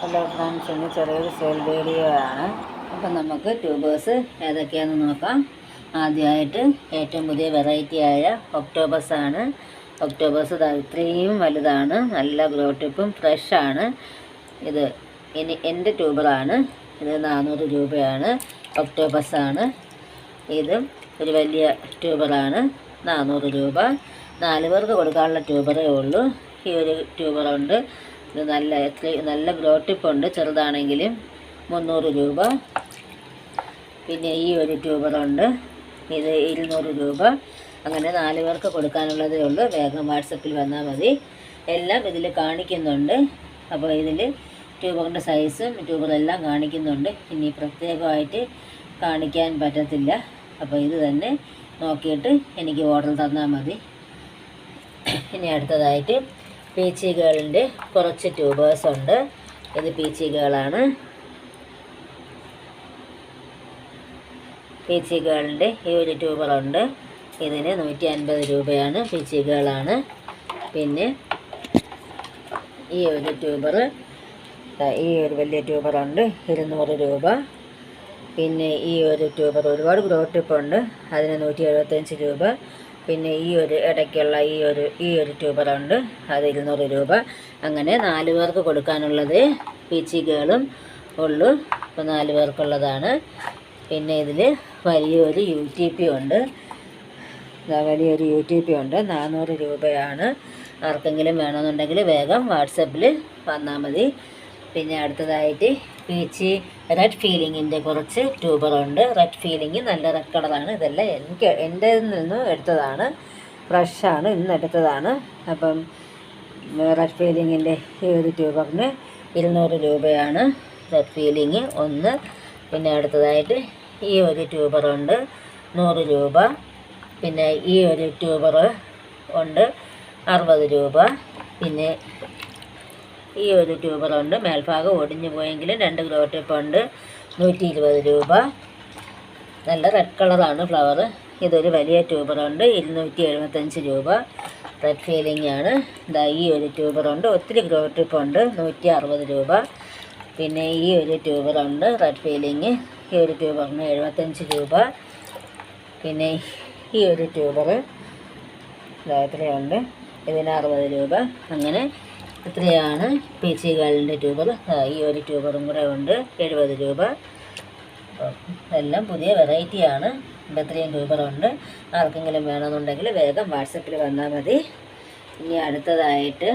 Hello friends ഇന്ന് ചെറിയൊരു sale video ആണ്. അപ്പം നമുക്ക് ട്യൂബേഴ്സ് ഏതൊക്കെയാണെന്ന് നോക്കാം. ആദ്യമായിട്ട് ഏറ്റവും പുതിയ വെറൈറ്റി ആയ ഒക്ടോബസ് ആണ്. ഒക്ടോബസ് ഇത്രയും വലുതാണ് നല്ല ഗ്രോ ടിപ്പും ഫ്രഷാണ് ഇത് ഇനി എന്റെ ട്യൂബറാണ് ഇത് നാനൂറ് രൂപയാണ്. ഒക്ടോബസ് ആണ്. ഇതും ഒരു വലിയ ട്യൂബറാണ് നാനൂറ് രൂപ. നാല് പേർക്ക് കൊടുക്കാനുള്ള ട്യൂബറേ ഉള്ളൂ. ഈ ഒരു ട്യൂബറുണ്ട് ഇത് നല്ല നല്ല ഗ്രോട്ടിപ്പുണ്ട് ചെറുതാണെങ്കിൽ മുന്നൂറ് രൂപ. പിന്നെ ഈ ഒരു ട്യൂബറുണ്ട് ഇത് ഇരുന്നൂറ് രൂപ. അങ്ങനെ നാല് പേർക്ക് കൊടുക്കാനുള്ളതേ ഉള്ളൂ. വേഗം വാട്സപ്പിൽ വന്നാൽ മതി. എല്ലാം ഇതിൽ കാണിക്കുന്നുണ്ട്. അപ്പോൾ ഇതിൽ ട്യൂബറിന്റെ സൈസും ട്യൂബറെല്ലാം കാണിക്കുന്നുണ്ട്. ഇനി പ്രത്യേകമായിട്ട് കാണിക്കാൻ പറ്റത്തില്ല. അപ്പോൾ ഇത് തന്നെ നോക്കിയിട്ട് എനിക്ക് ഓർഡർ തന്നാൽ മതി. ഇനി അടുത്തതായിട്ട് പീച്ചി ഗേളിന്റെ കുറച്ച് ട്യൂബേഴ്സ് ഉണ്ട്. ഇത് പീച്ചി ഗേളാണ്. പീച്ചി ഗേളിന്റെ ഈ ഒരു ട്യൂബറുണ്ട്. ഇതിന് നൂറ്റി അൻപത് രൂപയാണ് പീച്ചി ഗേളാണ്. പിന്നെ ഈ ഒരു ട്യൂബർ ഈ ഒരു വലിയ ട്യൂബറുണ്ട് ഇരുന്നൂറ് രൂപ. പിന്നെ ഈ ഒരു ട്യൂബർ ഒരുപാട് ഗ്രോ ടിപ്പുണ്ട് അതിന് നൂറ്റി എഴുപത്തഞ്ച് രൂപ. പിന്നെ ഈ ഒരു ഇടയ്ക്കുള്ള ഈ ഒരു ഈ ഒരു ട്യൂബറുണ്ട് അത് ഇരുന്നൂറ് രൂപ. അങ്ങനെ നാല് പേർക്ക് കൊടുക്കാനുള്ളത് പീച്ചി ഗേളും ഉള്ളു. അപ്പോൾ നാല് പേർക്കുള്ളതാണ്. പിന്നെ ഇതിൽ വലിയൊരു യു ടി പി ഉണ്ട്. വലിയൊരു യു ടി പി ഉണ്ട്. നാനൂറ് രൂപയാണ്. ആർക്കെങ്കിലും വേണമെന്നുണ്ടെങ്കിൽ വേഗം വാട്സപ്പിൽ വന്നാൽ മതി. പിന്നെ അടുത്തതായിട്ട് പീച്ചി റെഡ് ഫീലിങ്ങിന്റെ കുറച്ച് ട്യൂബറുണ്ട് റെഡ് ഫീലിംഗ് നല്ല റെഡ് കളറാണ് ഇതെല്ലാം എനിക്ക് എന്റെ നിന്നും എടുത്തതാണ്. ഫ്രഷാണ് ഇന്ന് എടുത്തതാണ്. അപ്പം റെഡ് ഫീലിങ്ങിന്റെ ഈ ഒരു ട്യൂബറിന് ഇരുന്നൂറ് രൂപയാണ് റെഡ് ഫീലിംഗ് ഒന്ന്. പിന്നെ അടുത്തതായിട്ട് ഈ ഒരു ട്യൂബറുണ്ട് നൂറ് രൂപ. പിന്നെ ഈ ഒരു ട്യൂബർ ഉണ്ട് അറുപത് രൂപ. പിന്നെ ഈ ഒരു ട്യൂബറുണ്ട് മേൽഭാഗം ഒടിഞ്ഞു പോയെങ്കിലും രണ്ട് ഗ്രോ ടിപ്പുണ്ട് നൂറ്റി ഇരുപത് രൂപ. നല്ല റെഡ് കളറാണ് ഫ്ലവർ ഇതൊരു വലിയ ട്യൂബറുണ്ട് ഇരുന്നൂറ്റി എഴുപത്തഞ്ച് രൂപ. റെഡ് ഫീലിംഗ് ആണ്. ഇതാ ഈ ഒരു ട്യൂബറുണ്ട് ഒത്തിരി ഗ്രോ ടിപ്പുണ്ട് നൂറ്റി അറുപത് രൂപ. പിന്നെ ഈ ഒരു ട്യൂബറുണ്ട് റെഡ് ഫീലിംഗ് ഈ ഒരു ട്യൂബറിന് എഴുപത്തഞ്ച് രൂപ. പിന്നെ ഈ ഒരു ട്യൂബർ എത്രയുണ്ട് ഇതിന് അറുപത് രൂപ. അങ്ങനെ ഇത്രയാണ് പീച്ചി ഗേളിന്റെ ട്യൂബർ. ഈ ഒരു ട്യൂബറും കൂടെ ഉണ്ട്. എഴുപത് രൂപ. എല്ലാം പുതിയ വെറൈറ്റിയാണ് ഇത്രയും ട്യൂബറുണ്ട് ആർക്കെങ്കിലും വേണമെന്നുണ്ടെങ്കിൽ വേഗം വാട്സപ്പിൽ വന്നാൽ മതി. ഇനി അടുത്തതായിട്ട്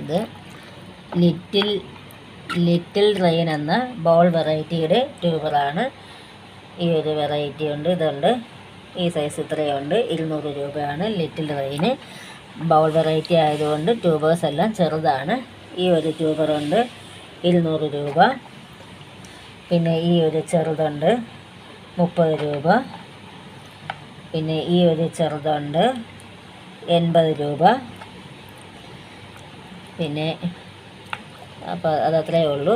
ഇത് ലിറ്റിൽ ലിറ്റിൽ റെയിൻ എന്ന ബോൾ വെറൈറ്റിയുടെ ട്യൂബറാണ്. ഈ ഒരു വെറൈറ്റി ഉണ്ട്. ഇതുണ്ട്. ഈ സൈസ് ഇത്രയുണ്ട്. ഇരുന്നൂറ് രൂപയാണ് ലിറ്റിൽ റെയിന് ബൗൾ വെറൈറ്റി ആയതുകൊണ്ട് ട്യൂബേഴ്സ് എല്ലാം ചെറുതാണ്. ഈ ഒരു ട്യൂബറുണ്ട് ഇരുന്നൂറ് രൂപ. പിന്നെ ഈ ഒരു ചെറുതുണ്ട് മുപ്പത് രൂപ. പിന്നെ ഈ ഒരു ചെറുതുണ്ട് എൺപത് രൂപ. പിന്നെ അപ്പോൾ അതത്രയേ ഉള്ളൂ.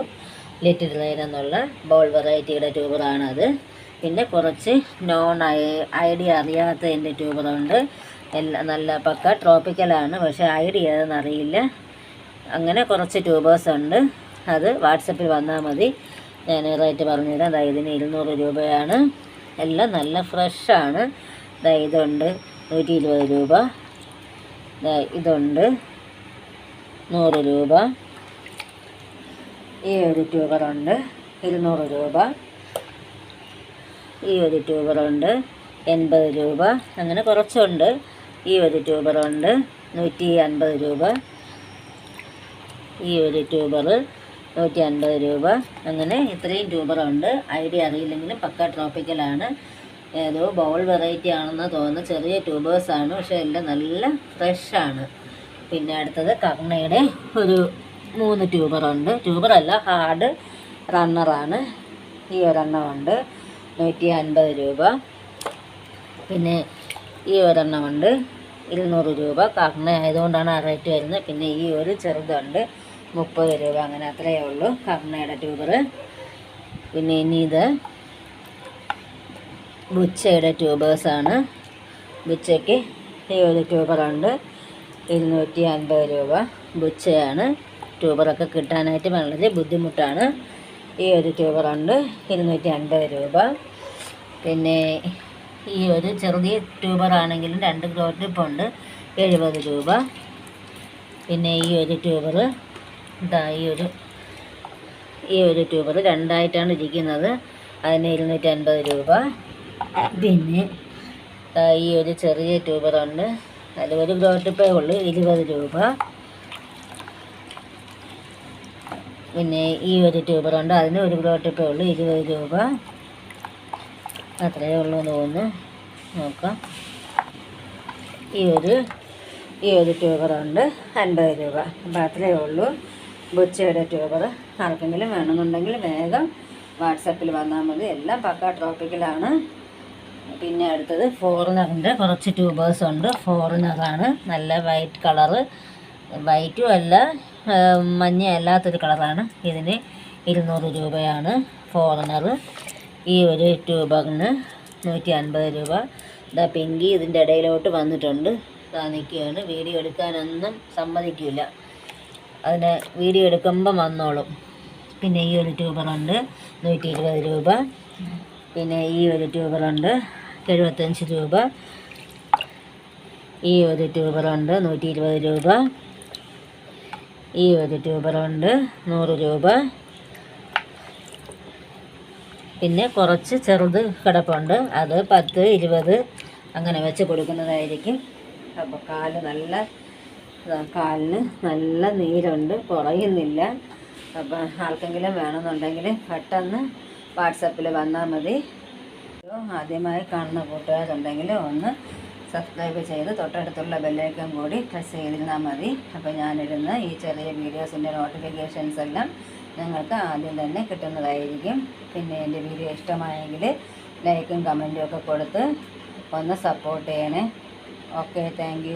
ലിറ്റിൽ നീരെന്നുള്ള ബോൾ വെറൈറ്റിയുടെ ട്യൂബറാണത് പിന്നെ കുറച്ച് നോൺ ഐ ഐഡിയ അറിയാത്തതിന്റെ ട്യൂബറുണ്ട് എല്ലാം നല്ല പക്ക ട്രോപ്പിക്കലാണ് പക്ഷേ ഐഡിയ ഏതെന്നറിയില്ല അങ്ങനെ കുറച്ച് ട്യൂബേഴ്സ് ഉണ്ട്. അത് വാട്സപ്പിൽ വന്നാൽ മതി. ഞാൻ റേറ്റ് പറഞ്ഞുതരാം. അതായത് ഇതിന് ഇരുന്നൂറ് രൂപയാണ്. എല്ലാം നല്ല ഫ്രഷാണ് ദാ ഇതുണ്ട് നൂറ്റി ഇരുപത് രൂപ. ഇതുണ്ട് നൂറ് രൂപ. ഈ ഒരു ട്യൂബറുണ്ട്. ഇരുന്നൂറ് രൂപ. ഈ ഒരു ട്യൂബറുണ്ട്. എൺപത് രൂപ. അങ്ങനെ കുറച്ചുണ്ട്. ഈ ഒരു ട്യൂബറുണ്ട്. നൂറ്റി അൻപത് രൂപ. ഈ ഒരു ട്യൂബർ നൂറ്റി അൻപത് രൂപ. അങ്ങനെ ഇത്രയും ട്യൂബറുണ്ട്. ഐഡിയ അറിയില്ലെങ്കിലും പക്ക ട്രോപ്പിക്കലാണ്. ഏതോ ബൗൾ വെറൈറ്റി ആണെന്ന് തോന്നുന്നു. ചെറിയ ട്യൂബേഴ്സാണ്. പക്ഷേ എല്ലാം നല്ല ഫ്രഷാണ്. പിന്നെ അടുത്തത് കർണയുടെ ഒരു മൂന്ന് ട്യൂബറുണ്ട്. ട്യൂബറല്ല ഹാർഡ് റണ്ണറാണ്. ഈ ഒരെണ്ണമുണ്ട്. നൂറ്റി അൻപത് രൂപ. പിന്നെ ഈ ഒരെണ്ണമുണ്ട്. ഇരുന്നൂറ് രൂപ. കർണ ആയതുകൊണ്ടാണ് ആ റേറ്റ് വരുന്നത്. പിന്നെ ഈ ഒരു ചെറുതുണ്ട്. മുപ്പത് രൂപ. അങ്ങനെ അത്രയേ ഉള്ളൂ കർണയുടെ ട്യൂബർ പിന്നെ ഇനി ഇത് ബുച്ചയുടെ ട്യൂബേഴ്സാണ്. ബുച്ചയ്ക്ക് ഈ ഒരു ട്യൂബറുണ്ട്. ഇരുന്നൂറ്റി അൻപത് രൂപ ബുച്ചയാണ്. ട്യൂബറൊക്കെ കിട്ടാനായിട്ട് വളരെ ബുദ്ധിമുട്ടാണ്. ഈ ഒരു ട്യൂബറുണ്ട്. ഇരുന്നൂറ്റി അൻപത് രൂപ. പിന്നെ ഈ ഒരു ചെറിയ ട്യൂബറാണെങ്കിലും രണ്ട് ഗ്രോ ട്രിപ്പുണ്ട് എഴുപത് രൂപ. പിന്നെ ഈ ഒരു ട്യൂബർ ഇതാ ഈ ഒരു ഈ ഒരു ട്യൂബർ രണ്ടായിട്ടാണ് ഇരിക്കുന്നത്. അതിന് ഇരുന്നൂറ്റി അൻപത് രൂപ. പിന്നെ ഈ ഒരു ചെറിയ ട്യൂബറുണ്ട്. അതിൽ ഒരു ഗ്രോ ട്രിപ്പേ ഉള്ളൂ ഇരുപത് രൂപ. പിന്നെ ഈ ഒരു ട്യൂബറുണ്ട് അതിന് ഒരു ഗ്രോ ട്രിപ്പേ ഉള്ളൂ ഇരുപത് രൂപ. അത്രയേ ഉള്ളൂ എന്ന് തോന്നുന്നു. നോക്കാം. ഈ ഒരു ഈ ഒരു ട്യൂബറുണ്ട് അൻപത് രൂപ. അപ്പം അത്രയേ ഉള്ളൂ. ബുച്ചയുടെ ട്യൂബർ ആർക്കെങ്കിലും വേണമെന്നുണ്ടെങ്കിൽ വേഗം വാട്സപ്പിൽ വന്നാൽ മതി. എല്ലാം പക്ക ട്രോപ്പിക്കലാണ് പിന്നെ അടുത്തത് ഫോറിനറിന്റെ കുറച്ച് ട്യൂബേഴ്സ് ഉണ്ട്. ഫോറിനറാണ് നല്ല വൈറ്റ് കളറ് വൈറ്റും അല്ല മഞ്ഞ അല്ലാത്തൊരു കളറാണ്. ഇതിന് ഇരുന്നൂറ് രൂപയാണ് ഫോറിനർ ഈ ഒരു ട്യൂബറിന് നൂറ്റി അൻപത് രൂപ. ഇതാ പിങ്കി ഇതിന്റെ ഇടയിലോട്ട് വന്നിട്ടുണ്ട്. ഇതാ നിൽക്കുകയാണ്. വീഡിയോ എടുക്കാനൊന്നും സമ്മതിക്കില്ല. അതിന് വീഡിയോ എടുക്കുമ്പം വന്നോളും. പിന്നെ ഈ ഒരു ട്യൂബറുണ്ട് നൂറ്റി ഇരുപത് രൂപ. പിന്നെ ഈ ഒരു ട്യൂബറുണ്ട് എഴുപത്തഞ്ച് രൂപ. ഈ ഒരു ട്യൂബറുണ്ട് നൂറ്റി ഇരുപത് രൂപ. ഈ ഒരു ട്യൂബറുണ്ട് നൂറ് രൂപ. പിന്നെ കുറച്ച് ചെറുത് കിടപ്പുണ്ട്. അത് പത്ത് ഇരുപത് അങ്ങനെ വെച്ച് കൊടുക്കുന്നതായിരിക്കും. അപ്പോൾ കാൽ നല്ല കാലിന് നല്ല നീരുണ്ട്. കുറയുന്നില്ല. അപ്പം ആർക്കെങ്കിലും വേണമെന്നുണ്ടെങ്കിൽ പെട്ടെന്ന് വാട്സപ്പിൽ വന്നാൽ മതി. ആദ്യമായി കാണുന്ന കൂട്ടുകാരുണ്ടെങ്കിൽ ഒന്ന് സബ്സ്ക്രൈബ് ചെയ്ത് തൊട്ടടുത്തുള്ള ബെല്ലൈക്കൻ കൂടി പ്രസ് ചെയ്തിരുന്നാൽ മതി. അപ്പോൾ ഞാനിടുന്ന ഈ ചെറിയ വീഡിയോസിന്റെ നോട്ടിഫിക്കേഷൻസ് എല്ലാം നിങ്ങൾക്ക് ആദ്യം തന്നെ കിട്ടുന്നതായിരിക്കും. പിന്നെ എന്റെ വീഡിയോ ഇഷ്ടമായെങ്കിൽ ലൈക്കും കമന്റും ഒക്കെ കൊടുത്ത് ഒന്ന് സപ്പോർട്ട് ചെയ്യണേ. Okay thank